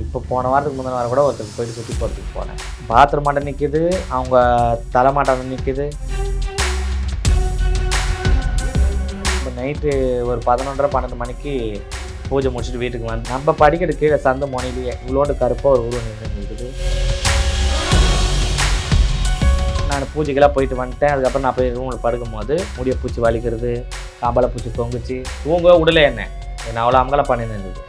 இப்போ போன வாரத்துக்கு முந்தின வாரம் கூட ஒருத்தருக்கு போயிட்டு சுற்றி போகிறதுக்கு போனேன். பாத்ரூம் மாட்டை நிற்கிது அவங்க தலை மாட்டம் நிற்கிது இப்போ நைட்டு ஒரு பதினொன்றரை பன்னெண்டு மணிக்கு பூஜை முடிச்சுட்டு வீட்டுக்கு வந்து நம்ம படிக்கிற கீழே சந்த மொனையிலேயே இவ்வளோண்டு கருப்பாக ஒரு உருவம் நின்று இருக்குது. நான் பூஜைக்கெல்லாம் போயிட்டு வந்துட்டேன் அதுக்கப்புறம் நான் போய் ரூமில் படுக்கும்போது முடிய பூச்சி வலிக்கிறது காம்பளை பூச்சி தொங்குச்சு. தூங்க விடல என்ன. என்ன அவ்வளோ அமகலம் பண்ணியிருந்தது.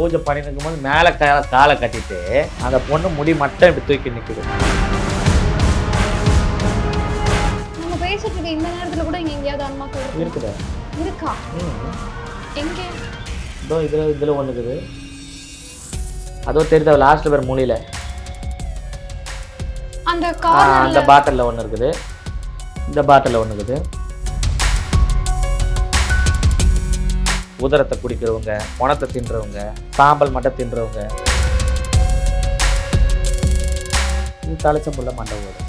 பூஜை பண்ணிட்டு இருக்கும்போது மேலே காலை காலை கட்டிட்டு அந்த பொண்ணு முடி மட்டும் இப்படி தூக்கி நிற்குது நம்ம பேசிட்டு இருக்க இந்த நேரத்துல கூட இங்க எங்கேயாவது இருக்கு இருக்குது? இருக்கா? எங்க? இதோ இதில் இதில் ஒன்று இருக்குது. அதோ தெரியுதா லாஸ்ட்டில் பேர் மூலையில்? அந்த அந்த பாட்டிலில் ஒன்று இருக்குது. இந்த பாட்டிலில் ஒன்று இருக்குது. உதரத்தை குடிக்கிறவங்க பணத்தை தின்றவங்க சாம்பல் மட்டும் தின்றவங்க. இது தலைச்ச புள்ள மண்டை ஓடும்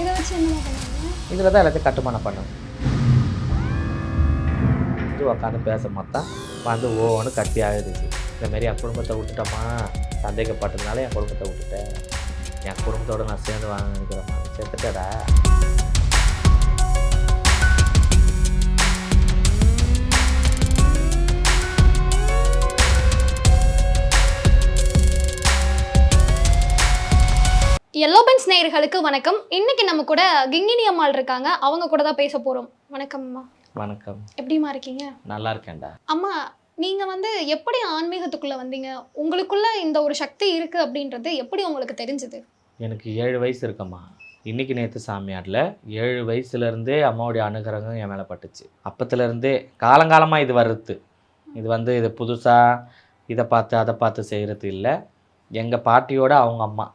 இதை வச்சு என்ன பண்ணாங்க இதில் தான் எல்லாத்தையும் கட்டுமானம் பண்ணும் இது உட்காந்து பேச மொத்தம் வந்து ஓன்னு கத்தி ஆகிடுச்சு இந்த மாதிரி என் குடும்பத்தை விட்டுட்டோமா? சந்தேகப்பட்டதுனால என் குடும்பத்தை விட்டுட்டேன். என் குடும்பத்தோட நான் சேர்ந்து வாங்க நினைக்கிறேம்மா செத்துட்டடா எல்லோ பென்ஸ் நேயர்களுக்கு வணக்கம். இன்னைக்கு நம்ம கூட கிங்கினி அம்மாள் இருக்காங்க. அவங்க கூட தான் பேச போறோம். வணக்கம் அம்மா. வணக்கம். எப்படிம்மா இருக்கீங்க? நல்லா இருக்கேன்டா. அம்மா நீங்க வந்து எப்படி ஆன்மீகத்துக்குள்ள வந்தீங்க? உங்களுக்குள்ள இந்த ஒரு சக்தி இருக்கு அப்படின்றது எப்படி உங்களுக்கு தெரிஞ்சது? எனக்கு ஏழு வயசு இருக்கம்மா. இன்னைக்கு நேற்று சாமியாரில் ஏழு வயசுலேருந்தே அம்மாவுடைய அனுகிரகம் என் மேலே பட்டுச்சு. அப்பத்துலேருந்தே காலங்காலமாக இது வருது இது வந்து இது புதுசாக இதை பார்த்து அதை பார்த்து செய்கிறது இல்லை. எங்கள் பாட்டியோட அவங்க அம்மா.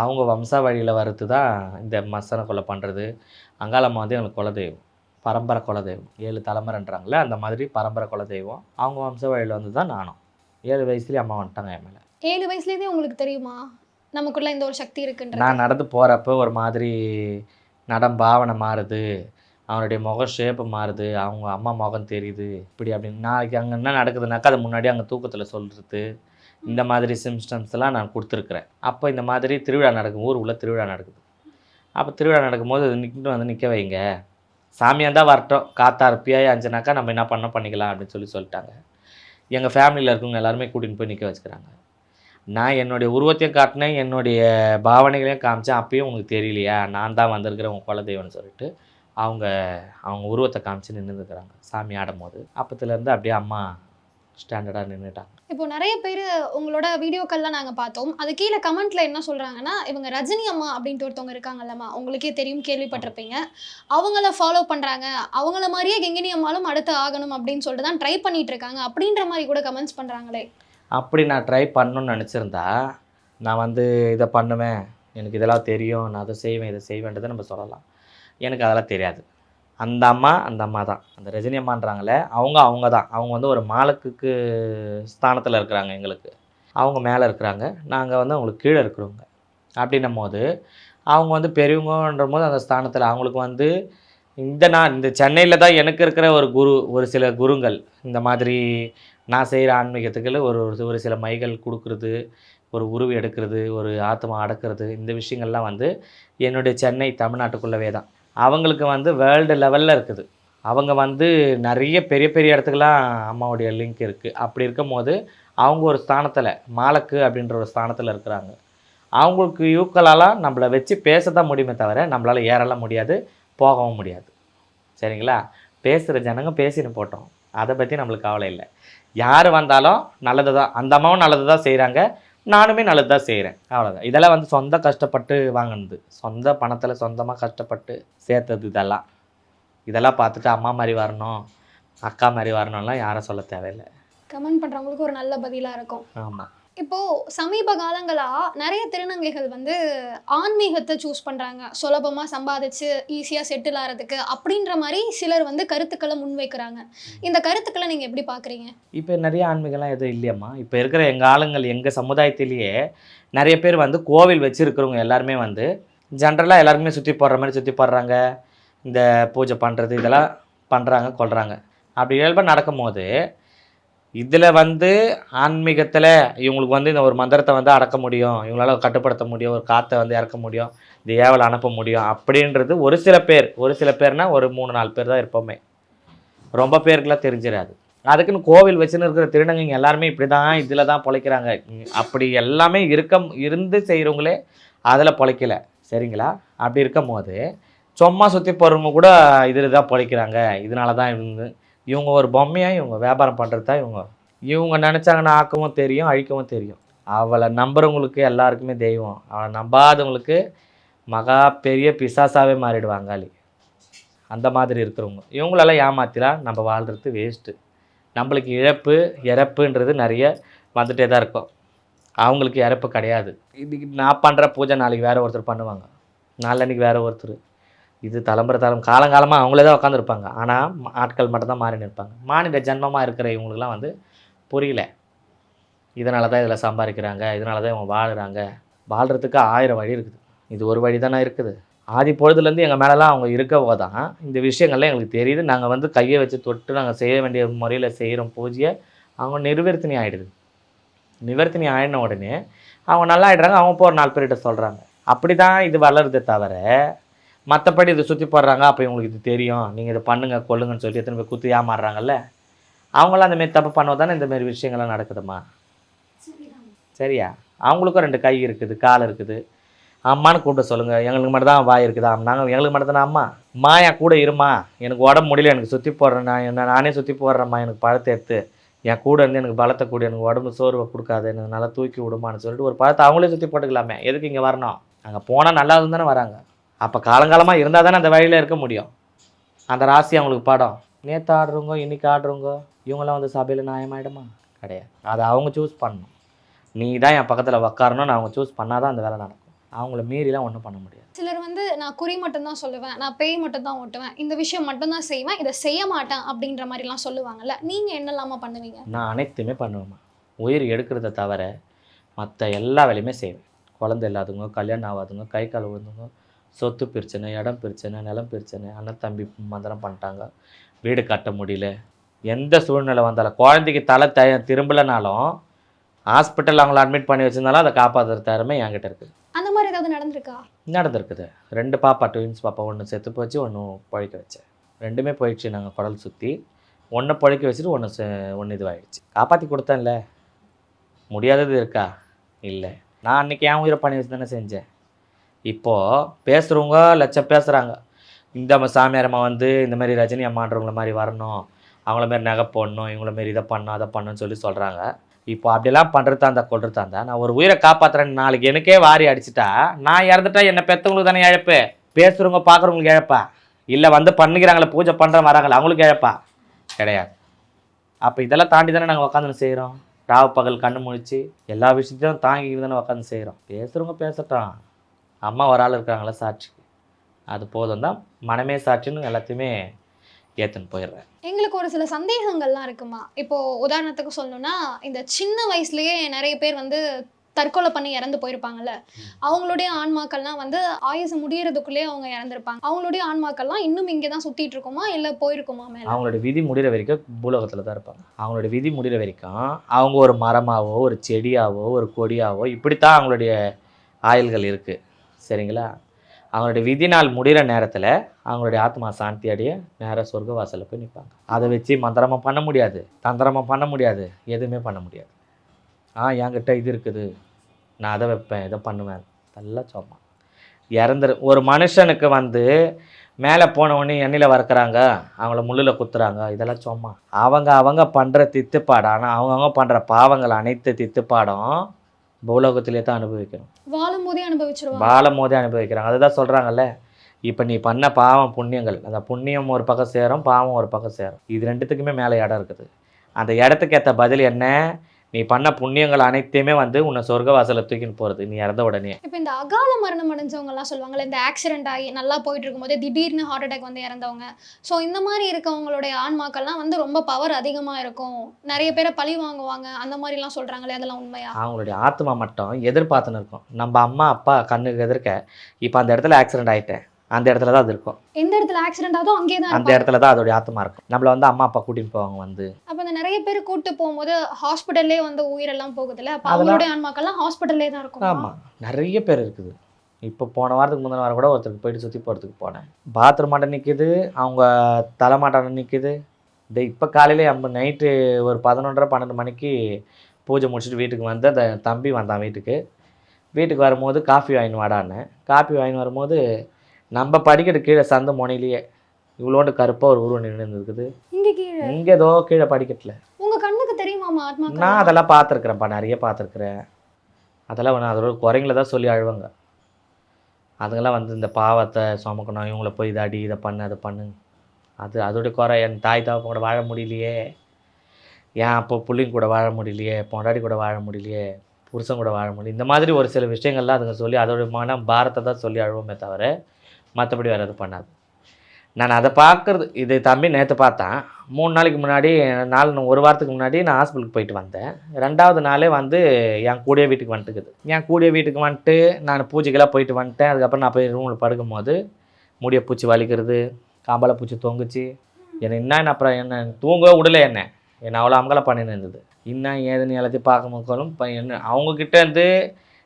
அவங்க வம்சா வழியில் வர்றது தான் இந்த மசன கொலை பண்ணுறது அங்காளம்மா வந்து எங்களுக்கு குலதெய்வம். பரம்பரை குலதெய்வம். ஏழு தலைமுறைன்றாங்களே அந்த மாதிரி பரம்பரை குலதெய்வம். அவங்க வம்ச வழியில் வந்து தான் நானும். ஏழு வயசுலேயே அம்மா வந்துட்டாங்க என் மேலே. ஏழு வயசுலேருந்தே உங்களுக்கு தெரியுமா? நமக்குள்ள இந்த ஒரு சக்தி இருக்குன்றது? நான் நடந்து போகிறப்ப ஒரு மாதிரி நடம் பாவனை மாறுது. அவனுடைய முகம் ஷேப்பு மாறுது. அவங்க அம்மா முகம் தெரியுது. இப்படி அப்படின்னு. நாளைக்கு அங்கே என்ன நடக்குதுனாக்கா அது முன்னாடி அங்கே தூக்கத்தில் சொல்கிறது இந்த மாதிரி சிம்ஸ்டம்ஸ் எல்லாம் நான் கொடுத்துருக்குறேன். அப்போ இந்த மாதிரி திருவிழா நடக்கும் ஊர் உள்ள திருவிழா நடக்குது. அப்போ திருவிழா நடக்கும்போது அது நிற்கிட்டு வந்து நிற்க வைங்க. சாமியாக தான் வரட்டும். காத்தா பியாய் அஞ்சனாக்கா நம்ம என்ன பண்ண பண்ணிக்கலாம் அப்படின்னு சொல்லி சொல்லிட்டாங்க. எங்கள் ஃபேமிலியில் இருக்கவங்க எல்லாருமே கூட்டின்னு போய் நிற்க வச்சுக்கிறாங்க. நான் என்னுடைய உருவத்தையும் காட்டினேன் என்னுடைய பாவனைகளையும் காமிச்சேன். அப்பயும் உங்களுக்கு தெரியலையா? நான் தான் வந்திருக்கிறேன் உங்கள் குலதெய்வம்னு சொல்லிட்டு அவங்க அவங்க உருவத்தை காமிச்சு நின்றுருக்குறாங்க சாமி ஆடும்போது. அப்பத்துலேருந்து அப்படியே அம்மா ஸ்டாண்டர்டாக நின்றுட்டாங்க இப்போ நிறைய பேர் உங்களோட வீடியோக்கள்லாம் நாங்கள் பார்த்தோம். அது கீழே கமெண்ட்ல என்ன சொல்றாங்கன்னா இவங்க ரஜினி அம்மா அப்படின்ட்டு ஒருத்தவங்க இருக்காங்கல்லம்மா உங்களுக்கே தெரியும் கேள்விப்பட்டிருப்பீங்க. அவங்கள ஃபாலோ பண்றாங்க. அவங்கள மாதிரியே கெங்கினி அம்மாலும் அடுத்து ஆகணும் அப்படின்னு சொல்லிட்டு தான் ட்ரை பண்ணிட்டு இருக்காங்க. அப்படின்ற மாதிரி கூட கமெண்ட்ஸ் பண்றாங்களே. அப்படி நான் ட்ரை பண்ணணும்னு நினச்சிருந்தா நான் வந்து இதை பண்ணுவேன். எனக்கு இதெல்லாம் தெரியும். நான் அதை செய்வேன் இதை செய்வேன்றதை நம்ம சொல்லலாம். எனக்கு அதெல்லாம் தெரியாது. அந்த அம்மா அந்த அம்மா தான். அந்த ரஜினி அம்மான்றாங்களே அவங்க அவங்க தான். அவங்க வந்து ஒரு மாலக்குக்கு ஸ்தானத்தில் இருக்கிறாங்க எங்களுக்கு. அவங்க மேலே இருக்கிறாங்க. நாங்கள் வந்து அவங்களுக்கு கீழே இருக்கிறவங்க. அப்படின்னும் போது அவங்க வந்து பெரியவங்கன்ற போது அந்த ஸ்தானத்தில் அவங்களுக்கு வந்து இந்த நான் இந்த சென்னையில் தான் எனக்கு இருக்கிற ஒரு குரு ஒரு சில குருங்கள். இந்த மாதிரி நான் செய்கிற ஆன்மீகத்துக்கு ஒரு ஒரு- ஒரு சில மைகள் கொடுக்குறது ஒரு உருவி எடுக்கிறது ஒரு ஆத்மா அடக்கிறது இந்த விஷயங்கள்லாம் வந்து என்னுடைய சென்னை தமிழ்நாட்டுக்குள்ளவே தான். அவங்களுக்கு வந்து வேர்ல்டு லெவலில் இருக்குது. அவங்க வந்து நிறைய பெரிய பெரிய இடத்துக்குலாம் அம்மாவுடைய லிங்க் இருக்குது அப்படி இருக்கும் போது அவங்க ஒரு ஸ்தானத்தில் மாலக்கு அப்படின்ற ஒரு ஸ்தானத்தில் இருக்கிறாங்க. அவங்களுக்கு யூக்களாலாம் நம்மளை வச்சு பேச தான் முடியுமே தவிர நம்மளால் ஏறலாம் முடியாது போகவும் முடியாது. சரிங்களா? பேசுகிற ஜனங்க பேசின்னு போட்டோம். அதை பற்றி நம்மளுக்கு கவலை இல்லை. யார் வந்தாலும் நல்லது தான் அந்த அம்மாவும் நல்லது தான் செய்கிறாங்க நானுமே நல்லது தான் செய்கிறேன் அவ்வளோதான் இதெல்லாம் வந்து சொந்த கஷ்டப்பட்டு வாங்கினது. சொந்த பணத்தில் சொந்தமாக கஷ்டப்பட்டு சேர்த்தது இதெல்லாம். இதெல்லாம் பார்த்துட்டு அம்மா மாதிரி வரணும் அக்கா மாதிரி வரணும்லாம் யாரும் சொல்ல தேவையில்லை. கமெண்ட் பண்றவங்களுக்கு ஒரு நல்ல பதிலா இருக்கும். ஆமாம் இப்போ சமீப காலங்களா நிறைய திருநங்கைகள் வந்து ஆன்மீகத்தை சூஸ் பண்றாங்க. சுலபமா சம்பாதிச்சு ஈஸியா செட்டில் ஆகிறதுக்கு அப்படின்ற மாதிரி சிலர் வந்து கருத்துக்களை முன்வைக்கிறாங்க. இந்த கருத்துக்களை நீங்க எப்படி பாக்குறீங்க இப்போ நிறைய ஆன்மீகம்லாம் எதுவும் இல்லையம்மா. இப்போ இருக்கிற எங்கள் ஆளுங்கள் எங்கள் சமுதாயத்திலேயே நிறைய பேர் வந்து கோவில் வச்சுருக்கிறவங்க எல்லாருமே வந்து ஜென்ரலாக எல்லாருமே சுற்றி போடுற மாதிரி சுற்றி போடுறாங்க. இந்த பூஜை பண்ணுறது இதெல்லாம் பண்ணுறாங்க கொள்கிறாங்க அப்படி இயல்பாக நடக்கும்போது இதில் வந்து ஆன்மீகத்தில் இவங்களுக்கு வந்து இந்த ஒரு மந்திரத்தை வந்து அடக்க முடியும். இவங்களால கட்டுப்படுத்த முடியும். ஒரு காற்றை வந்து இறக்க முடியும். இந்த ஏவல் அனுப்ப முடியும். அப்படின்றது ஒரு சில பேர் ஒரு சில பேர்னால் ஒரு மூணு நாலு பேர் தான் இருப்போமே. ரொம்ப பேருக்குலாம் தெரிஞ்சிடாது. அதுக்குன்னு கோவில் வச்சுன்னு இருக்கிற திருநங்கைங்க எல்லாருமே இப்படி தான் இதில் தான் பிழைக்கிறாங்க. அப்படி எல்லாமே இருக்க இருந்து செய்கிறவங்களே அதில் பிழைக்கல. சரிங்களா? அப்படி இருக்கும் போது சும்மா சுற்றி போகிறவங்க கூட இதில் தான் பிழைக்கிறாங்க. இதனால தான் இவங்க இவங்க ஒரு பொம்மையாக இவங்க வியாபாரம் பண்ணுறது தான் இவங்க இவங்க நினச்சாங்கன்னா ஆக்கவும் தெரியும் அழிக்கவும் தெரியும். அவளை நம்புறவங்களுக்கு எல்லாருக்குமே தெய்வம். அவளை நம்பாதவங்களுக்கு மகா பெரிய பிசாசாகவே மாறிடுவாங்க அலி அந்த மாதிரி இருக்கிறவங்க. இவங்களெல்லாம் ஏமாத்திலாம் நம்ம வாழ்கிறது வேஸ்ட்டு நம்மளுக்கு இழப்பு இறப்புன்றது நிறைய வந்துகிட்டே தான் இருக்கும். அவங்களுக்கு இறப்பு கிடையாது. இன்னைக்கு நான் பண்ணுற பூஜை நாளைக்கு வேறு ஒருத்தர் பண்ணுவாங்க. நாளன்னைக்கு வேறு ஒருத்தர். இது தலைமுறை தலைமுறை காலங்காலமாக அவங்களே தான் உட்காந்துருப்பாங்க ஆனால் ஆட்கள் மட்டும்தான் மாறின்னு இருப்பாங்க மாநில ஜென்மமாக இருக்கிற இவங்களுக்குலாம் வந்து புரியல. இதனால தான் இதில் சம்பாதிக்கிறாங்க இதனால தான் இவங்க வாழுறாங்க. வாழ்கிறதுக்கு ஆயிரம் வழி இருக்குது. இது ஒரு வழி தானே இருக்குது. ஆதி பொழுதுலேருந்து எங்கள் மேலெலாம் அவங்க இருக்கவோ தான். இந்த விஷயங்கள்லாம் எங்களுக்கு தெரியுது. நாங்கள் வந்து கையை வச்சு தொட்டு நாங்கள் செய்ய வேண்டிய முறையில் செய்கிறோம் பூஜையை அவங்க நிர்வர்த்தினி ஆகிடுது நிவர்த்தினி ஆயின உடனே அவங்க நல்லா ஆயிடுறாங்க அவங்க போகிற நாலு பேர்கிட்ட சொல்கிறாங்க அப்படி தான் இது வளருதே தவிர மற்றபடி இதை சுற்றி போடுறாங்க அப்போ இவங்களுக்கு இது தெரியும். நீங்கள் இதை பண்ணுங்க கொள்ளுங்கன்னு சொல்லி எத்தனை பேர் குத்து ஏமாறுறாங்கல்ல? அவங்களாம் அந்தமாரி தப்பு பண்ணுவது தானே இந்த விஷயங்கள்லாம் நடக்குதுமா? சரியா? அவங்களுக்கும் ரெண்டு கை இருக்குது கால் இருக்குது. அம்மான்னு கூப்பிட சொல்லுங்கள் எங்களுக்கு மட்டும் தான் வாய் இருக்குதா? நாங்கள் எங்களுக்கு மட்டும் தானே அம்மா? மா என் கூட இருமா? எனக்கு உடம்பு முடியல எனக்கு சுற்றி போடுறேன் நான் என்ன? நானே சுற்றி போடுறேம்மா எனக்கு பழத்தை எடுத்து. என் கூட இருந்து எனக்கு பலத்தை கூட எனக்கு உடம்பு சோர்வை கொடுக்காது எனக்கு நல்லா தூக்கி விடுமான்னு சொல்லிட்டு ஒரு பழத்தை அவங்களே சுற்றி போட்டுக்கலாமே. எதுக்கு இங்கே வரணும்? அங்கே போனால் நல்லா தானே வராங்க. அப்போ காலங்காலமாக இருந்தால் தானே அந்த வழியில் இருக்க முடியும். அந்த ராசி அவங்களுக்கு படம். நேற்று ஆடுறவங்க இன்னைக்கு ஆடுறவங்க இவங்கெல்லாம் வந்து சபையில் நியாயமாயிடுமா? கிடையாது. அதை அவங்க சூஸ் பண்ணணும். நீ தான் என் பக்கத்தில் உக்காரணும்னு அவங்க சூஸ் பண்ணால் தான் அந்த வேலை நடக்கும். அவங்கள மீறிலாம் ஒன்றும் பண்ண முடியாது. சிலர் வந்து நான் குறி மட்டும்தான் சொல்லுவேன் நான் பேய் மட்டும் தான் ஓட்டுவேன் இந்த விஷயம் மட்டும்தான் செய்வேன் இதை செய்ய மாட்டேன் அப்படின்ற மாதிரிலாம் சொல்லுவாங்கல்ல நீங்க என்னெல்லாமா பண்ணுவீங்க? நான் அனைத்துமே பண்ணுவேம்மா. உயிர் எடுக்கிறத தவிர மற்ற எல்லா வேலையுமே செய்வேன். குழந்தை இல்லாதவங்க கல்யாணம் ஆகாதவங்க கை கால் விழுந்தவங்க சொத்து பிரச்சனை இடம் பிரச்சனை நிலம் பிரச்சனை அண்ணன் தம்பி மந்திரம் பண்ணிட்டாங்க. வீடு கட்ட முடியல. எந்த சூழ்நிலை வந்தாலும் குழந்தைக்கு தலை த திரும்பலைனாலும் ஹாஸ்பிட்டல் அவங்கள அட்மிட் பண்ணி வச்சிருந்தாலும் அதை காப்பாற்றுற திறமை என்கிட்ட இருக்குது. அந்த மாதிரி ஏதாவது நடந்திருக்கா? நடந்திருக்குது. ரெண்டு பாப்பா ட்வின்ஸ் பாப்பா ஒன்று செத்து போச்சு ஒன்று பழிக்க வச்சேன் ரெண்டுமே போயிடுச்சு நாங்கள் குடல் சுற்றி ஒன்றை பழிக்க வச்சுட்டு ஒன்று ஒன்று இதுவாகிடுச்சு காப்பாற்றி கொடுத்தேன்ல. முடியாதது இருக்கா? இல்லை. நான் அன்றைக்கி என் உயிரை பண்ணி வச்சு தானே செஞ்சேன். இப்போது பேசுகிறவங்க லட்சம் பேசுகிறாங்க இந்த அம்மா சாமியார் அம்மா வந்து இந்த மாதிரி ரஜினி அம்மான்றவங்கள மாதிரி வரணும். அவங்கள மாரி நகை போடணும். இவங்கள மாரி இதை பண்ணணும் அதை பண்ணணும்னு சொல்லி சொல்கிறாங்க இப்போ அப்படிலாம் பண்ணுறதா இருந்தால் கொள்றதா இருந்தால் நான் ஒரு உயிரை காப்பாற்றுறேன் நாளைக்கு எனக்கே வாரி அடிச்சிட்டா நான் இறந்துட்டா என்னை பெற்றவங்களுக்கு தானே இழப்பு? பேசுகிறவங்க பார்க்குறவங்களுக்கு இழப்பா? இல்லை வந்து பண்ணுகிறாங்களே பூஜை பண்ணுறேன் வராங்களே அவங்களுக்கு இழப்பா? கிடையாது. அப்போ இதெல்லாம் தாண்டி தானே நாங்கள் உட்காந்து செய்கிறோம் ராவு பகல் கண்ணு முழிச்சு எல்லா விஷயத்தையும் தாங்கிக்கிட்டு தானே உட்காந்து செய்கிறோம் பேசுகிறவங்க பேசட்டும். அம்மா ஒரு ஆள் இருக்காங்களா சாட்சிக்கு. அது போதும் தான் மனமே சாட்சின்னு எல்லாத்தையுமே ஏற்றுன்னு போயிடுறேன். எங்களுக்கு ஒரு சில சந்தேகங்கள்லாம் இருக்குமா? இப்போ உதாரணத்துக்கு சொல்லணும்னா இந்த சின்ன வயசுலயே நிறைய பேர் வந்து தற்கொலை பண்ணி இறந்து போயிருப்பாங்கல்ல? அவங்களுடைய ஆன்மாக்கள்லாம் வந்து ஆயுசு முடியறதுக்குள்ளேயே அவங்க இறந்துருப்பாங்க. அவங்களுடைய ஆன்மாக்கள்லாம் இன்னும் இங்கே தான் சுத்திட்டு இருக்குமா இல்லை போயிருக்குமா மேல? அவங்களோட விதி முடிகிற வரைக்கும் பூலோகத்தில் தான் இருப்பாங்க. அவங்களோட விதி முடிகிற வரைக்கும் அவங்க ஒரு மரமாவோ ஒரு செடியாவோ ஒரு கொடியாவோ இப்படித்தான் அவங்களுடைய ஆயுள்கள் இருக்குது சரிங்களா? அவங்களுடைய விதி நாள் முடிகிற நேரத்தில் அவங்களுடைய ஆத்மா சாந்தி அடைய நேராக சொர்க்க வாசலில் போய் நிற்பாங்க அதை வச்சு மந்திரமாக பண்ண முடியாது தந்திரமாக பண்ண முடியாது எதுவுமே பண்ண முடியாது. ஆ என்கிட்ட இது இருக்குது நான் அதை வைப்பேன் இதை பண்ணுவேன். நல்லா சும்மா இறந்துரு ஒரு மனுஷனுக்கு வந்து மேலே போனவொடனே எண்ணெயில் வறுக்கிறாங்க அவங்கள முள்ளில் குத்துறாங்க இதெல்லாம் சும்மா அவங்க அவங்க பண்ணுற தித்துப்பாடம் ஆனால் அவங்கவுங்க பண்ணுற பாவங்கள் அனைத்து தித்துப்பாடம் பூலோகத்திலே தான் அனுபவிக்கணும். வாழும் போதே அனுபவிச்சிருவாங்க. வாழும் போதே அனுபவிக்கிறாங்க. அதுதான் சொல்கிறாங்கல்ல இப்போ நீ பண்ண பாவம் புண்ணியங்கள் அந்த புண்ணியம் ஒரு பக்கம் சேரும் பாவம் ஒரு பக்கம் சேரும். இது ரெண்டுத்துக்குமே மேலே இடம் இருக்குது. அந்த இடத்துக்கு ஏற்ற பதில் என்ன? நீ பண்ண புண்ணியங்கள் அனைத்தையுமே வந்து உன்னை சொர்க்க வாசலை தூக்கின்னு போகிறது நீ இறந்த உடனே. இப்போ இந்த அகால மரணம் அடைஞ்சவங்க எல்லாம் சொல்லுவாங்கல்ல இந்த ஆக்சிடென்ட் ஆகி நல்லா போயிட்டு இருக்கும்போது திடீர்னு ஹார்ட் அட்டாக் வந்து இறந்தவங்க. ஸோ இந்த மாதிரி இருக்கவங்களுடைய ஆன்மாக்கள்லாம் வந்து ரொம்ப பவர் அதிகமாக இருக்கும். நிறைய பேரை பழி வாங்குவாங்க. அந்த மாதிரிலாம் சொல்றாங்களே அதெல்லாம் உண்மையா? அவங்களுடைய ஆத்மா மட்டும் எதிர்பார்த்துன்னு இருக்கும். நம்ம அம்மா அப்பா கண்ணுக்கு எதிர்க்க இப்போ அந்த இடத்துல ஆக்சிடென்ட் ஆகிட்டேன் அந்த இடத்துல தான் அது இருக்கும். எந்த இடத்துல ஆக்சிடென்ட் ஆகுதோ அங்கேயே தான் அந்த இடத்துல தான் அதோடைய ஆத்மா இருக்கும். நம்மள வந்து அம்மா அப்பா கூட்டின்னு போவாங்க வந்து. அப்ப இந்த நிறைய பேர் கூட்டு போகும்போது ஹாஸ்பிட்டல்லே வந்து உயிரெல்லாம் போகுதுல்ல? அப்ப அவங்களுடைய ஆன்மாக்கள்லாம் ஹாஸ்பிட்டல்லே தான் இருக்கும்? ஆமாம் நிறைய பேர் இருக்குது. இப்போ போன வாரத்துக்கு முந்தின வாரம் கூட ஒருத்தருக்கு போயிட்டு சுற்றி போகிறதுக்கு போனேன். பாத்ரூம் மாட்டம் நிற்கிது அவங்க தலை மாட்டம் நிற்கிது இந்த இப்போ காலையில் நம்ம நைட்டு ஒரு பதினொன்றரை பன்னெண்டு மணிக்கு பூஜை முடிச்சுட்டு வீட்டுக்கு வந்து அந்த தம்பி வந்தான் வீட்டுக்கு. வீட்டுக்கு வரும்போது காஃபி வாங்கின்னு வாடான்னு. காஃபி வாங்கின்னு வரும்போது நம்ம படிக்கட்டு கீழே சந்த முனையிலேயே இவ்வளோண்டு கருப்பாக ஒரு உருவம் நின்று இருக்குது இங்க கீழே? இங்கே ஏதோ கீழே படிக்கட்டில். உங்க கண்ணுக்கு தெரியுமாமா ஆத்மாக்கள்? நான் அதெல்லாம் பார்த்துருக்குறேன்ப்பா நிறைய பார்த்துருக்குறேன். அதெல்லாம் நான் அதோட குறைங்கள தான் சொல்லி அழுவாங்க. அதுங்கெல்லாம் வந்து இந்த பாவத்தை சுமக்கணும் இவங்கள போய் இதை அடி இதை பண்ணு அதை பண்ணு அது அதோடைய குறை என் தாய் தாப்பா கூட வாழ முடியலையே. ஏன் அப்போ பிள்ளைங்க கூட வாழ முடியலையே பொண்டாடி கூட வாழ முடியலையே புருஷன் கூட வாழ முடியல. இந்த மாதிரி ஒரு சில விஷயங்கள்லாம் அதுங்க சொல்லி அதோட மன பாரத்தை தான் சொல்லி அழுவோமே தவிர மற்றபடி வேறு எதுவும் பண்ணாது. நான் அதை பார்க்குறது இது தம்பி நேற்று பார்த்தேன். மூணு நாளைக்கு முன்னாடி நாலு ஒரு வாரத்துக்கு முன்னாடி நான் ஹாஸ்பிட்டலுக்கு போயிட்டு வந்தேன். ரெண்டாவது நாளே வந்து என் கூடிய வீட்டுக்கு வந்துட்டுக்குது என் கூடயே வீட்டுக்கு வந்துட்டு நான் பூஜைக்கெல்லாம் போயிட்டு வந்துட்டேன். அதுக்கப்புறம் நான் போய் ரூமில் படுக்கும்போது முடிய பூச்சி வலிக்கிறது காம்பால பூச்சி தொங்குச்சு. என்னை என்ன அப்புறம் என்ன தூங்கவே விடல என்ன. என்னை அவ்வளோ அமங்கலம் பண்ணின்னு இருந்தது. இன்னும் ஏதுன்னு எல்லாத்தையும் பார்க்க மக்களும் என்ன அவங்கக்கிட்ட இருந்து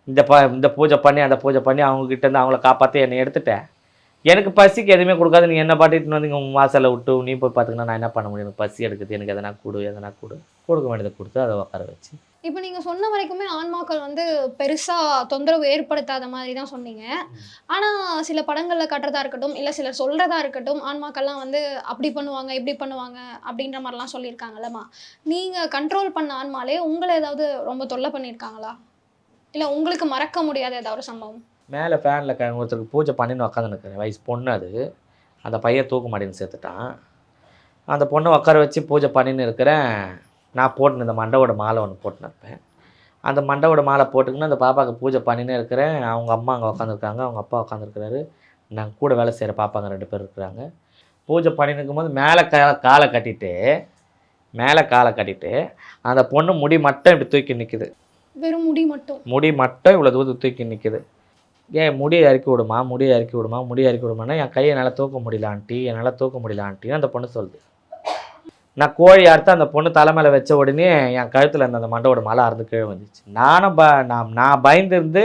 இந்த ப இந்த பூஜை பண்ணி அந்த பூஜை பண்ணி அவங்கக்கிட்ட இருந்து அவங்கள காப்பாற்றி என்னை எடுத்துட்டேன். எனக்கு பசிக்கு எதுவுமே கொடுக்காது. நீங்கள் என்ன பாட்டிட்டு வந்து உங்கள் வாசலில் விட்டு நீ போய் பார்த்துக்கினா நான் என்ன பண்ண முடியும்? எனக்கு பசி எடுக்குது. எனக்கு எதனா கொடு எதனா கொடு. கொடுக்க வேண்டியதை கொடுத்து அதை உட்கார வச்சு. இப்போ நீங்கள் சொன்ன வரைக்குமே ஆன்மாக்கள் வந்து பெருசாக தொந்தரவு ஏற்படுத்தாத மாதிரி தான் சொன்னீங்க. ஆனால் சில படங்களில் கட்டுறதா இருக்கட்டும் இல்லை சிலர் சொல்கிறதா இருக்கட்டும் ஆன்மாக்கள்லாம் வந்து அப்படி பண்ணுவாங்க இப்படி பண்ணுவாங்க அப்படின்ற மாதிரிலாம் சொல்லியிருக்காங்கல்லம்மா. நீங்கள் கண்ட்ரோல் பண்ண ஆன்மாலே உங்களை ஏதாவது ரொம்ப தொல்லை பண்ணியிருக்காங்களா? இல்லை உங்களுக்கு மறக்க முடியாத ஏதாவது ஒரு சம்பவம்? மேலே ஃபேனில் க ஒருத்தருக்கு பூஜை பண்ணின்னு உட்காந்துருக்கிறேன் வயசு பொண்ணு அது. அந்த பையன் தூக்க மாட்டேன்னு சேர்த்துட்டான். அந்த பொண்ணை உட்கார வச்சு பூஜை பண்ணின்னு இருக்கிறேன். நான் போட்டுன்னு இந்த மண்டவோட மாலை ஒன்று போட்டுன்னு இருப்பேன். அந்த மண்டவோட மாலை போட்டுக்கின்னு அந்த பாப்பாவுக்கு பூஜை பண்ணினே இருக்கிறேன். அவங்க அம்மா அங்கே உட்காந்துருக்காங்க அவங்க அப்பா உட்காந்துருக்கிறாரு நாங்கள் கூட வேலை செய்கிற பாப்பாங்க ரெண்டு பேர் இருக்கிறாங்க. பூஜை பண்ணின்னு இருக்கும்போது மேலே கா காலை கட்டிட்டு மேலே காலை கட்டிட்டு அந்த பொண்ணு முடி மட்டும் இப்படி தூக்கி நிற்குது வெறும் முடி மட்டும். முடி மட்டும் இவ்வளோ தூரம் தூக்கி நிற்குது ஏன் முடியை இறக்கி விடுமா? முடியை இறக்கி விடுமா? முடியை இறக்கி விடுமான்னா என் கையை என்னால் தூக்க முடியல ஆண்டி. என்னால் தூக்க முடியல ஆண்டின்னு அந்த பொண்ணு சொல்லுது. நான் கோழி அறுத்து அந்த பொண்ணு தலை மேலே வச்ச உடனே என் கழுத்தில் இருந்த அந்த மண்டோட மலை அறுந்து கீழே வந்துச்சு நானும் ப நான் நான் பயந்துருந்து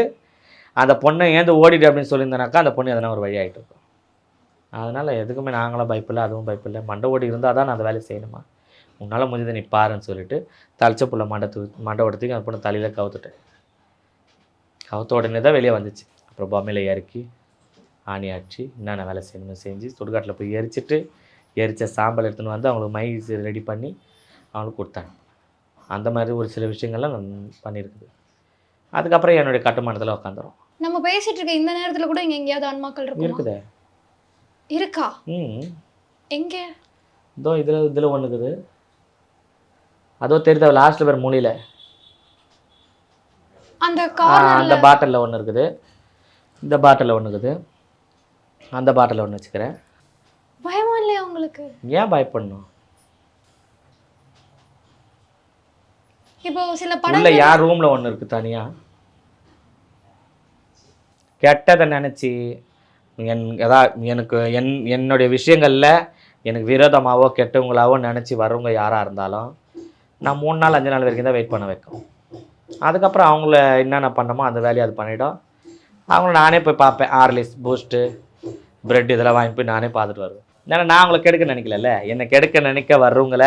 அந்த பொண்ணை ஏந்து ஓடிடு அப்படின்னு சொல்லியிருந்தேனாக்கா அந்த பொண்ணு எதனா ஒரு வழி ஆகிட்டு இருக்கும். அதனால் எதுக்குமே நாங்களும் பயப்பில்லை அதுவும் பயப்பில்லை. மண்டை ஓடி இருந்தால் தான் நான் அந்த வேலையை செய்யணுமா? உன்னால் முடிஞ்சதை நீ பாருன்னு சொல்லிட்டு தலைச்ச புள்ள மண்டை தூ மண்டை ஓடத்துக்கு அந்த பொண்ணு தலையில் கவுத்துட்டேன். கவுத்த உடனே தான் வெளியே வந்துச்சு. அப்புறம் பொம்மையில் இறக்கி ஆணி அடிச்சு என்னென்ன வேலை செய்யணுமோ செஞ்சு சுடுகாட்டில் போய் எரிச்சிட்டு எரிச்ச சாம்பல் எடுத்துன்னு வந்து அவங்களுக்கு மை ரெடி பண்ணி அவங்களுக்கு கொடுத்தாங்க. அந்த மாதிரி ஒரு சில விஷயங்கள்லாம் நான் பண்ணியிருக்குது. அதுக்கப்புறம் என்னுடைய கட்டுமானத்தில் உட்காந்துரும் நம்ம பேசிட்டு இருக்க இந்த நேரத்துல கூட இங்க எங்கேயாவது ஆன்மாக்கள் இருக்குமா? இருக்குதே. இருக்கா? ம். எங்க? இதோ இதில் இதில் ஒன்று இருக்குது. அதோ தெரியுதா லாஸ்ட்டில் பேர் மூலையில்? அந்த அந்த பாட்டிலில் ஒன்று இருக்குது. இந்த பாட்டிலில் ஒன்று இருக்குது அந்த பாட்டிலில் ஒன்று வச்சுக்கிறேன். பயமா இல்லையா உங்களுக்கு? ஏன் பயப்படணும்? இப்போ சில உள்ள படங்கள் யார் ரூமில் ஒன்று இருக்குது தனியாக கெட்டதை நினச்சி என் எதா எனக்கு என் என்னுடைய விஷயங்களில் எனக்கு விரோதமாவோ கெட்டவங்களாவோ நினச்சி வர்றவங்க யாராக இருந்தாலும் நான் மூணு நாள் அஞ்சு நாள் வரைக்கும் தான் வெயிட் பண்ண வைக்கும். அதுக்கப்புறம் அவங்கள என்னென்ன பண்ணமோ அந்த வேலையை அது பண்ணிடும். அவங்கள நானே போய் பார்ப்பேன். ஆர்லிஸ் பூஸ்ட்டு பிரெட் இதெல்லாம் வாங்கி போய் நானே பார்த்துட்டு வருவேன். ஏன்னா நான் அவங்கள கெடுக்க நினைக்கலல்ல. என்னை கெடுக்க நினைக்க வர்றவங்கள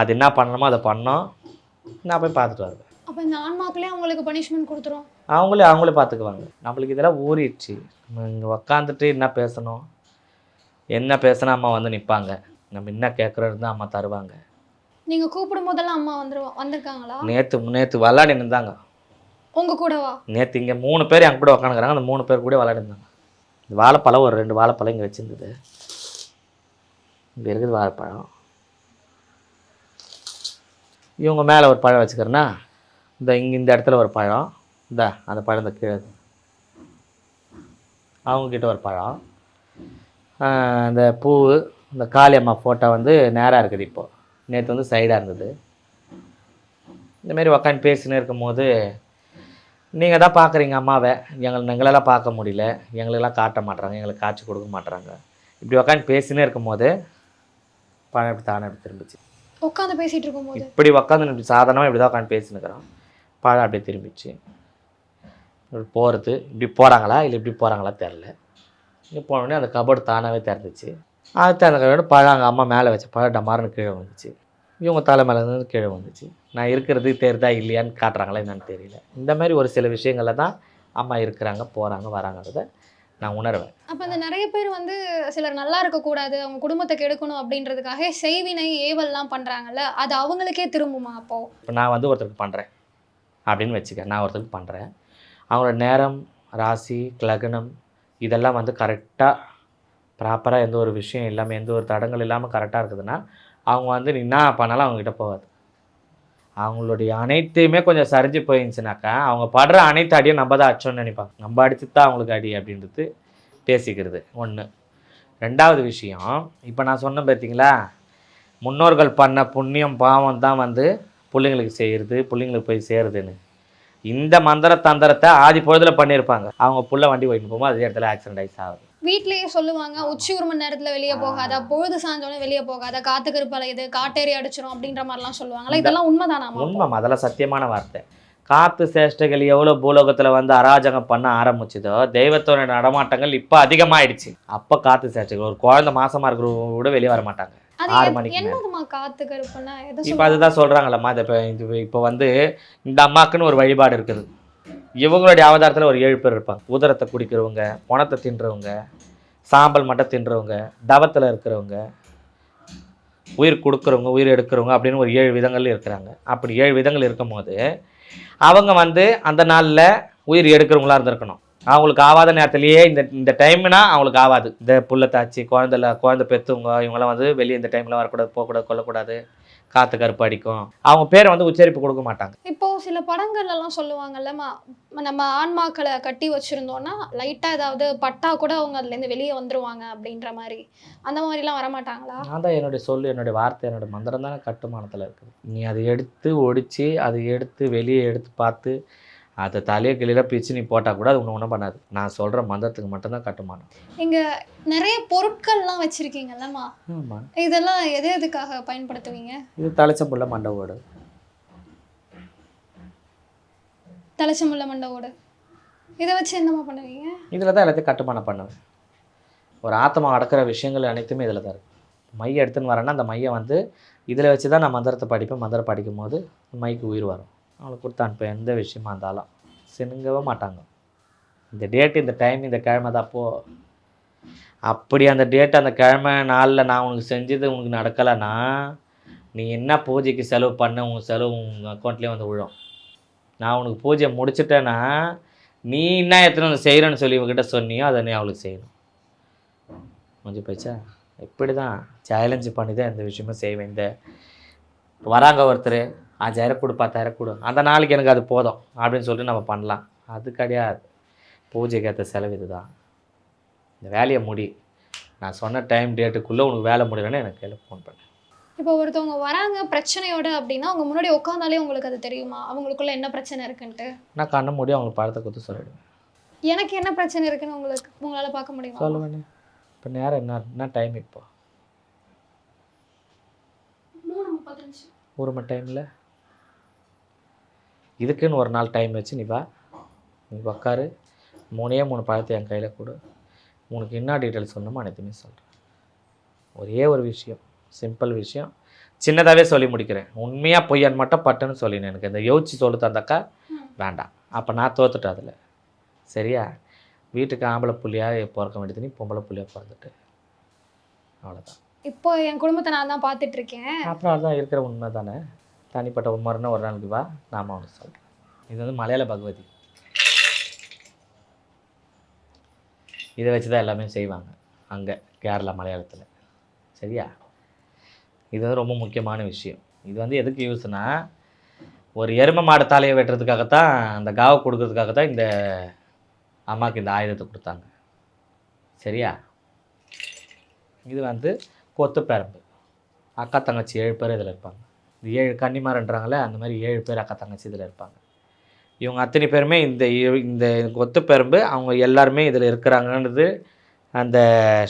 அது என்ன பண்ணணுமோ அதை பண்ணோம். நான் போய் பார்த்துட்டு வருவேன். அப்ப இந்த ஆன்மாக்களே உங்களுக்கு பனிஷ்மெண்ட் கொடுத்துரும். அவங்களே அவங்களே பார்த்துக்குவாங்க. நம்மளுக்கு இதெல்லாம் ஊறிடுச்சு. நம்ம இங்கே உக்காந்துட்டு என்ன பேசணும்? என்ன பேசினா அம்மா வந்து நிற்பாங்க நம்ம என்ன கேட்குறது அம்மா தருவாங்க. நீங்க கூப்பிடும் போதெல்லாம் அம்மா வந்துருவா வந்திருக்காங்களா? நேற்று நேற்று விளாடி நின்றாங்க உங்க கூடவா? நேற்று இங்கே மூணு பேர் என் கூட உக்காந்துக்கிறாங்க. அந்த மூணு பேர் கூட விளாடி இருந்தாங்க இந்த வாழைப்பழம் ஒரு ரெண்டு வாழைப்பழம் இங்கே வச்சுருந்தது. இங்கே இருக்குது வாழைப்பழம். இவங்க மேலே ஒரு பழம் வச்சுக்கிறேன்னா இந்த இங்கே இந்த இடத்துல ஒரு பழம். இந்த அந்த பழம் இந்த கீழே. அவங்கக்கிட்ட ஒரு பழம். இந்த பூ இந்த காளியம்மா ஃபோட்டோ வந்து நேராக இருக்குது இப்போது நேற்று வந்து சைடாக இருந்தது. இந்தமாரி உக்காந்து பேசினே இருக்கும்போது நீங்கள் தான் பார்க்குறீங்க அம்மாவை. எங்களை எங்களெல்லாம் பார்க்க முடியல. எங்களெல்லாம் காட்ட மாட்றாங்க. எங்களுக்கு காட்சி கொடுக்க மாட்றாங்க. இப்படி உட்காந்து பேசினே இருக்கும்போது பழம் இப்படி தானே இப்படி திரும்பிச்சு. உட்காந்து பேசிட்டு இருக்கும்போது. இப்படி உட்காந்து இப்படி சாதாரணமாக இப்படி தான் உட்காந்து பேசினுக்கிறோம் பழம் அப்படியே திரும்பிச்சு. இப்படி போகிறது இப்படி போகிறாங்களா இல்லை இப்படி போகிறாங்களா தெரில இப்படி போனோடனே அந்த கபோர்டு தானாகவே திறந்துச்சு. அது திறந்த பழம் அங்கே அம்மா மேலே வச்ச பழம் டமாருன்னு கீழே வந்துச்சு இவங்க தலை மேலே இருந்து கீழே வந்துச்சு நான் இருக்கிறது தெரிதா இல்லையான்னு காட்டுறாங்களா என்னன்னு தெரியல. இந்த மாதிரி ஒரு சில விஷயங்களில் தான் அம்மா இருக்கிறாங்க போகிறாங்க வராங்கிறத நான் உணர்வேன். அப்ப அந்த நிறைய பேர் வந்து சிலர் நல்லா இருக்கக்கூடாது அவங்க குடும்பத்தை கெடுக்கணும் அப்படின்றதுக்காக செய்வினை ஏவல்லாம் பண்றாங்கல்ல அது அவங்களுக்கே திரும்புமா அப்போ? இப்போ நான் வந்து ஒருத்தருக்கு பண்ணுறேன் அப்படின்னு வச்சுக்க நான் ஒருத்தருக்கு பண்ணுறேன் அவங்களோட நேரம் ராசி லக்னம் இதெல்லாம் வந்து கரெக்டாக ப்ராப்பராக எந்த ஒரு விஷயம் இல்லாமல் எந்த ஒரு தடங்கள் இல்லாமல் கரெக்டாக இருக்குதுன்னா அவங்க வந்து நீ என்ன பண்ணாலும் அவங்ககிட்ட போகாது. அவங்களுடைய அனைத்தையுமே கொஞ்சம் சரிஞ்சு போயிருந்துச்சுனாக்கா அவங்க படுற அனைத்து அடியும் நம்ம தான் அச்சோன்னு நினைப்பாங்க. நம்ம அடித்து தான் அவங்களுக்கு அடி அப்படின்றது பேசிக்கிறது. ஒன்று ரெண்டாவது விஷயம் இப்போ நான் சொன்னேன் பார்த்தீங்களா முன்னோர்கள் பண்ண புண்ணியம் பாவம் தான் வந்து பிள்ளைங்களுக்கு செய்கிறது பிள்ளைங்களுக்கு போய் சேருதுன்னு. இந்த மந்திர தந்திரத்தை ஆதி பொழுதுல பண்ணியிருப்பாங்க. அவங்க புள்ள வண்டி ஓட்டிட்டு போகும்போது அதே இடத்துல ஆக்சிடென்ட் ஆகி சாகுது வீட்லயே சொல்லுவாங்க உச்சி ஒரு மணி நேரத்துல வெளியே போகாத பொழுது சாஞ்சோடனே வெளியே போகாத காத்து கருப்பலையுது காட்டேறி அடிச்சிரும் அப்படின்ற மாதிரிலாம் சொல்லுவாங்கல்ல இதெல்லாம் உண்மைதானாமா உண்மை அதெல்லாம் சத்தியமான வார்த்தை. காத்து சேஷ்டைகள் எவ்வளோ பூலோகத்தில் வந்து அராஜகம் பண்ண ஆரம்பிச்சுதோ தெய்வத்தோட நடமாட்டங்கள் இப்போ அதிகமாயிடுச்சு. அப்போ காத்து சேஷ்டைகள் ஒரு குழந்தை மாசமா இருக்கிறவங்க கூட வெளியே வர மாட்டாங்க. ஆறு மணிக்கு. என்னதுமா காத்து இப்போ அதுதான் சொல்கிறாங்களம்மா இப்போ இது இப்போ வந்து இந்த அம்மாக்குன்னு ஒரு வழிபாடு இருக்குது. இவங்களுடைய அவதாரத்தில் ஒரு ஏழு பேர் இருப்பாங்க. உதரத்தை குடிக்கிறவங்க பணத்தை தின்றவங்க சாம்பல் மட்டும் தின்றவங்க தவத்தில் இருக்கிறவங்க உயிர் கொடுக்குறவங்க உயிர் எடுக்கிறவங்க அப்படின்னு ஒரு ஏழு விதங்கள் இருக்கிறாங்க. அப்படி ஏழு விதங்கள் இருக்கும்போது அவங்க வந்து அந்த நாளில் உயிர் எடுக்கிறவங்களா இருந்திருக்கணும். அவங்களுக்கு ஆகாத நேரத்திலேயே இந்த இந்த டைம்னா அவங்களுக்கு ஆகாது இந்த புள்ள தாச்சி குழந்தைல குழந்தை பெற்றவங்க இவங்கெல்லாம் வந்து வெளியே இந்த டைமில் வரக்கூடாது போகக்கூடாது கொல்லக்கூடாது காற்று கருப்பு அடிக்கும். அவங்க பேரை வந்து உச்சரிப்பு கொடுக்க மாட்டாங்க. இப்போ சில படங்கள்ல எல்லாம் சொல்லுவாங்கல்லம்மா நம்ம ஆன்மாக்களை கட்டி வச்சிருந்தோம்னா லைட்டா ஏதாவது பட்டா கூட அவங்க அதுல இருந்து வெளியே வந்துருவாங்க அப்படின்ற மாதிரி. அந்த மாதிரி எல்லாம் வரமாட்டாங்களா? நான் தான் என்னுடைய சொல் என்னுடைய வார்த்தை என்னோட மந்திரம் தானே கட்டுமானத்தில் இருக்குது நீ அதை எடுத்து ஒடிச்சு அதை எடுத்து வெளியே எடுத்து பார்த்து அதை தலையை கிளியில பிச்சு நீ போட்டால் கூட அது ஒன்றும் ஒன்றும் பண்ணாது. நான் சொல்கிற மந்திரத்துக்கு மட்டும்தான் கட்டுமானம். இங்க நிறைய பொருட்கள்லாம் வச்சிருக்கீங்கல்லம்மா ஆமாம் இதெல்லாம் எது எதுக்காக பயன்படுத்துவீங்க? இது தலைச்சம்புள்ள மண்டை ஓடு தலைச்சமுள்ள மண்டவோட. இதை வச்சு என்னம்மா பண்ணுவீங்க? இதில் தான் எல்லாத்தையும் கட்டுமானம் பண்ணுவேன். ஒரு ஆத்மா அடக்கிற விஷயங்கள் அனைத்துமே இதில் தான் இருக்குது மைய எடுத்துன்னு வரேன்னா அந்த மையம் வந்து இதில் வச்சு தான் நான் மந்திரத்தை படிப்பேன். மந்திரம் படிக்கும் போது மைக்கு உயிர் வரும். அவளை கொடுத்து அனுப்பேன் எந்த விஷயமா இருந்தாலும். சினுங்கவே மாட்டாங்க. இந்த டேட் இந்த டைம் இந்த கிழமை தான் போ. அப்படி அந்த டேட் அந்த கிழமை நாளில் நான் உனக்கு செஞ்சது உனக்கு நடக்கலைன்னா நீ என்ன பூஜைக்கு செலவு பண்ண உன் செலவு உங்கள் அக்கௌண்ட்லேயே வந்து விழும். நான் உனக்கு பூஜையை முடிச்சிட்டேன்னா நீ என்ன எத்தனை வந்து செய்கிறேன்னு சொல்லி இவகிட்ட சொன்னியோ அதை நீ அவளுக்கு செய்யணும். கொஞ்சம் போச்சா? இப்படி தான் சேலஞ்சு பண்ணி தான் எந்த விஷயமும் செய்வேன். இந்த வராங்க ஒருத்தர் அஞ்சாயிரம் கொடு பத்தாயிரம் கொடு அந்த நாளைக்கு எனக்கு அது போதும் அப்படின்னு சொல்லிட்டு நம்ம பண்ணலாம். அது கிடையாது. பூஜைக்கு ஏற்ற செலவு இதுதான். இந்த வேலையை முடி. நான் சொன்ன டைம் டேட்டுக்குள்ளே உனக்கு வேலை முடியலன்னு எனக்கு கையில் ஃபோன் பண்ணு. இப்போ ஒருத்தவங்க வராங்க பிரச்சனையோட அப்படின்னா அவங்க முன்னாடி உட்காந்தாலே உங்களுக்கு அது தெரியுமா? அவங்களுக்குள்ள என்ன பிரச்சனை இருக்குன்ட்டு? நான் கண்ண மூடி அவங்களுக்கு பழத்தை கொடுத்து சொல்லிடுவேன். எனக்கு என்ன பிரச்சனை இருக்குன்னு உங்களுக்கு உங்களால பார்க்க முடியுமா? சொல்லுவேன் இப்போ நேரம் என்ன என்ன டைம் இப்போ? ஒரு மணி டைமில் இதுக்குன்னு ஒரு நாள் டைம் வச்சு நீ வா. நீ உக்காரு. மூணே மூணு பழத்தை என் கையில் கொடு. உனக்கு என்ன டீட்டெயில்ஸ் சொன்னமோ அனைத்துமே சொல்கிறேன் ஒரே ஒரு விஷயம் சிம்பிள் விஷயம். சின்னதாகவே சொல்லி முடிக்கிறேன். உண்மையாக பொய்யான்னு மட்டும் பட்டுன்னு சொல்லினேன் எனக்கு. இந்த யோசிச்சு சொல்லு தந்தாக்கா. வேண்டாம். அப்போ நான் தோத்துட்டேன் அதில். சரியா? வீட்டுக்கு ஆம்பளை புள்ளியாக பிறக்க வேண்டியது நீ பொம்பளை புள்ளியாக பிறந்துட்டு. அவ்வளோதான் இப்போ என் குடும்பத்தை நான் தான் பார்த்துட்டு இருக்கேன். அப்புறம் அதுதான் இருக்கிற உண்மை தானே? தனிப்பட்ட உண்மைன்னா ஒரு நாளைக்கு வா நாம ஒன்று சொல்கிறேன் இது வந்து மலையாள பகவதி. இதை வச்சு தான் எல்லாமே செய்வாங்க அங்கே கேரளா மலையாளத்தில். சரியா? இது வந்து ரொம்ப முக்கியமான விஷயம். இது வந்து எதுக்கு யூஸ்னா ஒரு எருமை மாடு தலையை வெட்டுறதுக்காகத்தான் அந்த காவை கொடுக்கறதுக்காக தான் இந்த அம்மாவுக்கு இந்த ஆயுதத்தை கொடுத்தாங்க. சரியா? இது வந்து கொத்து பெரம்பு அக்கா தங்கச்சி ஏழு பேர் இதில் இருப்பாங்க. இந்த ஏழு கன்னிமாரன்றாங்களே அந்த மாதிரி ஏழு பேர் அக்கா தங்கச்சி இதில் இருப்பாங்க. இவங்க அத்தனை பேருமே இந்த இந்த ஒத்துப்பெரும்பு அவங்க எல்லாருமே இதில் இருக்கிறாங்கன்றது அந்த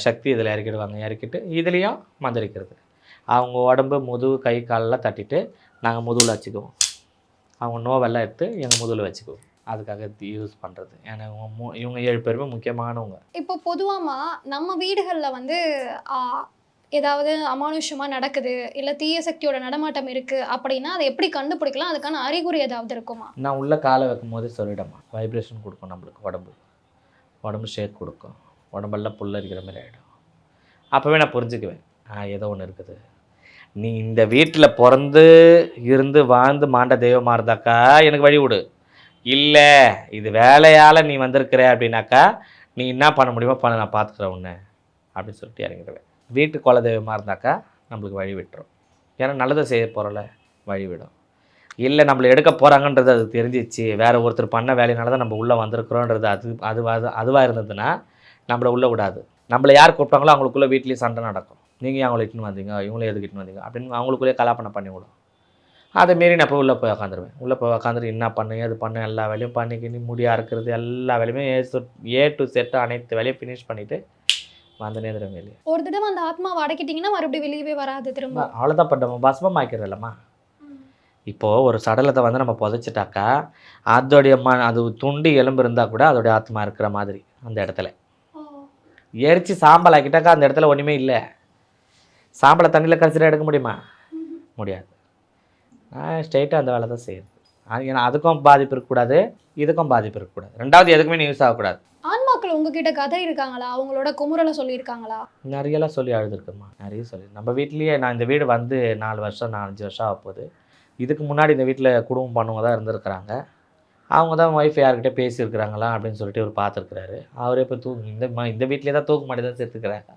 சக்தி இதில் இறக்கிடுவாங்க இறக்கிட்டு இதுலேயும் மந்திரிக்கிறது. அவங்க உடம்பு முதுகு கை காலெல்லாம் தட்டிட்டு நாங்கள் முதுகில் வச்சுக்குவோம். அவங்க நோவெல்லாம் எடுத்து எங்கள் முதுகில் வச்சுக்குவோம். அதுக்காக யூஸ் பண்ணுறது ஏன்னா இவங்க இவங்க ஏழு பேருமே முக்கியமானவங்க. இப்போ பொதுவாக நம்ம வீடுகளில் வந்து ஏதாவது அமானுஷமா நடக்குது இல்லை தீய சக்தியோட நடமாட்டம் இருக்கு அப்படின்னா அதை எப்படி கண்டுபிடிக்கலாம்? அதுக்கான அறிகுறி ஏதாவது இருக்குமா? நான் உள்ளே காலை வைக்கும் போதே சொல்லிடமா வைப்ரேஷன் கொடுக்கும் நம்மளுக்கு உடம்பு உடம்பு ஷேக் கொடுக்கும். உடம்பெல்லாம் புல்லரிக்கிற மாதிரி ஆகிடும் அப்போவே நான் புரிஞ்சுக்குவேன். ஆ ஏதோ ஒன்று இருக்குது. நீ இந்த வீட்டில் பிறந்து இருந்து வாழ்ந்து மாண்ட தெய்வமாக இருந்தாக்கா எனக்கு வழி விடு. இல்லை இது வேலையால் நீ வந்திருக்கிற அப்படின்னாக்கா நீ என்ன பண்ண முடியுமோ பண்ண நான் பார்த்துக்குறேன் உன்னை. அப்படின்னு சொல்லிட்டு இறங்கிடுவேன். வீட்டு குல தெய்வமாக இருந்தாக்கா நம்மளுக்கு வழி விட்டுரும் ஏன்னா நல்லதை செய்ய போகிறல வழி விடும் இல்லை நம்மளை எடுக்க போகிறாங்கன்றது அது தெரிஞ்சிச்சு. வேறு ஒருத்தர் பண்ண வேலையினால தான் நம்ம உள்ளே வந்திருக்கிறோன்றது அது அதுவாக அதுவாக இருந்ததுன்னா நம்மளை உள்ளே விடாது. நம்மளை யார் கூப்பிட்டாங்களோ அவங்களுக்குள்ளே வீட்லேயும் சண்டை நடக்கும். நீங்கள் அவங்கள இட்டுன்னு வந்தீங்க? இவங்களே எதுக்கு இட்டுன்னு வந்தீங்க? அப்படின்னு அவங்களுக்குள்ளேயே கலாப்பணம் பண்ணி விடும். அதை மீறி நான் போய் உள்ளே போய் உக்காந்துருவேன். உள்ளே போய் உக்காந்துட்டு என்ன பண்ணு அது பண்ணு எல்லா வேலையும் பண்ணிக்கின்னு முடியாக இருக்கிறது எல்லா வேலையுமே ஏ ஏ டு செட்டு அனைத்து வேலையும் ஃபினிஷ் பண்ணிவிட்டு வந்து நேந்திரம் வெளியே ஒரு தடவை அந்த ஆத்மாவை அடக்கிட்டீங்கன்னா மறுபடியும் வெளியவே வராது திரும்ப. அவ்வளோதான் பண்ணுறோம் பஸ்மம் ஆக்கிறதில்லம்மா இப்போது ஒரு சடலத்தை வந்து நம்ம புதைச்சிட்டாக்கா அதோடைய ம அது துண்டு எலும்பு இருந்தால் கூட அதோடைய ஆத்மா இருக்கிற மாதிரி அந்த இடத்துல. எரிச்சு சாம்பல் ஆக்கிட்டாக்கா அந்த இடத்துல ஒன்றுமே இல்லை. சாம்பலை தண்ணியில் கரைச்சிட்டு எடுக்க முடியுமா? முடியாது. நான் ஸ்ட்ரெயிட்டாக அந்த வேலை தான் செய்யுது. ஏன்னா அதுக்கும் பாதிப்பு இருக்கக்கூடாது இதுக்கும் பாதிப்பு இருக்கக்கூடாது. ரெண்டாவது எதுக்குமே யூஸ் ஆகக்கூடாது. ஆன்மாக்கள் உங்ககிட்ட கதை இருக்காங்களா? அவங்களோட குமுறலை சொல்லியிருக்காங்களா? நிறையலாம் சொல்லி அழுதுருக்குமா நிறைய சொல்லி. நம்ம வீட்லேயே நான் இந்த வீடு வந்து நாலு வருஷம் நாலஞ்சு வருஷம் ஆக போகுது. இதுக்கு முன்னாடி இந்த வீட்டில் குடும்பம் பண்ணவங்க தான் இருந்திருக்கிறாங்க. அவங்க தான் ஒய்ஃப் யார்கிட்ட பேசியிருக்கிறாங்களா அப்படின்னு சொல்லிட்டு இவர் பார்த்துருக்குறாரு. அவரே இப்போ தூக்கு இந்த இந்த வீட்லேயே தான் தூக்கு மாட்டி தான் சேர்த்துக்கிறாங்க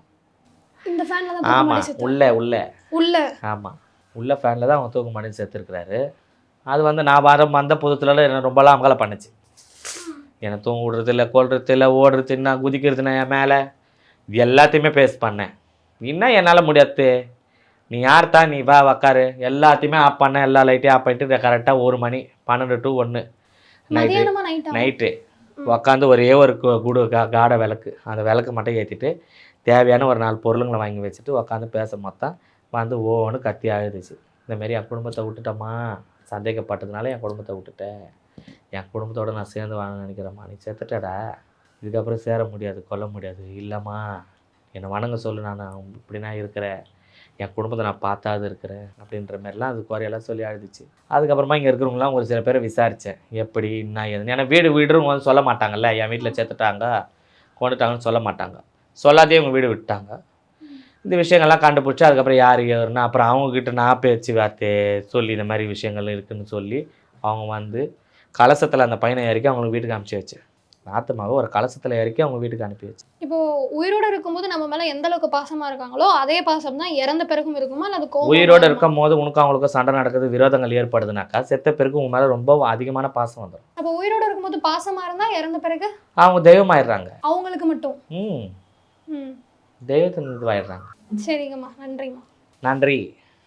இந்த ஃபேன்ல தான் ஆமாம் உள்ளே உள்ளே. உள்ள. ஆமாம் உள்ள ஃபேனில் தான் அவங்க தூக்கு மாட்டி சேர்த்துருக்குறாரு அது வந்து நான் வர வந்த புதுத்துலலாம் என்ன ரொம்பலாம் அமகலை பண்ணுச்சு என்னை தூங்க விடுறது இல்லை கொள்றது இல்லை ஓடுறது என்ன குதிக்கிறது நான் என் மேலே. இது எல்லாத்தையுமே பேஸ் பண்ணேன். என்ன என்னால் முடியாது? நீ யார் தான் நீ வா உக்காரு. எல்லாத்தையுமே ஆஃப் பண்ணேன். எல்லா லைட்டையும் ஆஃப் பண்ணிட்டு கரெக்டாக ஒரு மணி பன்னெண்டு டு ஒன்று நைட்டு நைட்டா உக்காந்து ஒரே ஒரு குடு கா காடை விளக்கு. அந்த விளக்கு மட்டும் ஏற்றிட்டு தேவையான ஒரு நாலு பொருளுங்களை வாங்கி வச்சுட்டு உக்காந்து பேச மொத்தம் வந்து ஓன்னு கத்தி அழுதுச்சு இந்த மாதிரி என் குடும்பத்தை விட்டுட்டம்மா. சந்தேகப்பட்டதுனால என் குடும்பத்தை விட்டுட்டேன். என் குடும்பத்தோடு நான் சேர்ந்து வாங்கன்னு நினைக்கிறேம்மா நீ சேர்த்துட்டடா. இதுக்கப்புறம் சேர முடியாது கொல்ல முடியாது. இல்லைம்மா என்னை வணங்க சொல்லு நான். இப்படி நான் இருக்கிறேன் என் குடும்பத்தை நான் பார்த்தாது இருக்கிறேன் அப்படின்ற மாதிரிலாம் அது குறையெல்லாம் சொல்லி அழுதுச்சு. அதுக்கப்புறமா இங்கே இருக்கிறவங்களாம் ஒரு சில பேரை விசாரித்தேன் எப்படி என்ன ஏதுன்னு. ஏன்னா வீடு வீடுன்னு வந்து சொல்ல மாட்டாங்கல்ல என் வீட்டில் சேர்த்துட்டாங்க கொண்டுட்டாங்கன்னு சொல்ல மாட்டாங்க. சொல்லாதே இவங்க வீடு விட்டாங்க இந்த விஷயங்கள்லாம் கண்டுபிடிச்சி அதுக்கப்புறம் யார் யாருன்னா அப்புறம் அவங்கக்கிட்ட நான் பேச்சு வார்த்தை சொல்லி இந்த மாதிரி விஷயங்கள் இருக்குதுன்னு சொல்லி அவங்க வந்து கலசத்தில் அந்த பையனை இறக்கி அவங்களுக்கு வீட்டுக்கு அனுப்பிச்சி வச்சேன் ஆத்தமாவை ஒரு கலசத்தில் இறக்கி அவங்க வீட்டுக்கு அனுப்பி வச்சு. இப்போ உயிரோட இருக்கும்போது நம்ம மேல எந்த அளவுக்கு பாசமா இருக்காங்களோ அதே பாசம் தான் இறந்த பிறகும் இருக்குமா? அல்லது உயிரோடு இருக்குமா? இருக்கும் போது உனக்கும் அவங்களுக்கும் சண்டை நடக்குது விரோதங்கள் ஏற்படுதுனாக்கா செத்த பிறகு உன் மேலே ரொம்ப அதிகமான பாசம் வந்துடும் அப்போ உயிரோட இருக்கும்போது பாசமா இருந்தா இறந்த பிறகு? அவங்க தெய்வமாயிடுறாங்க. அவங்களுக்கு மட்டும்? ம். ம். தெய்வத்தின் இதுவாயிடுறாங்க. சரிங்கம்மா. நன்றிம்மா. நன்றி.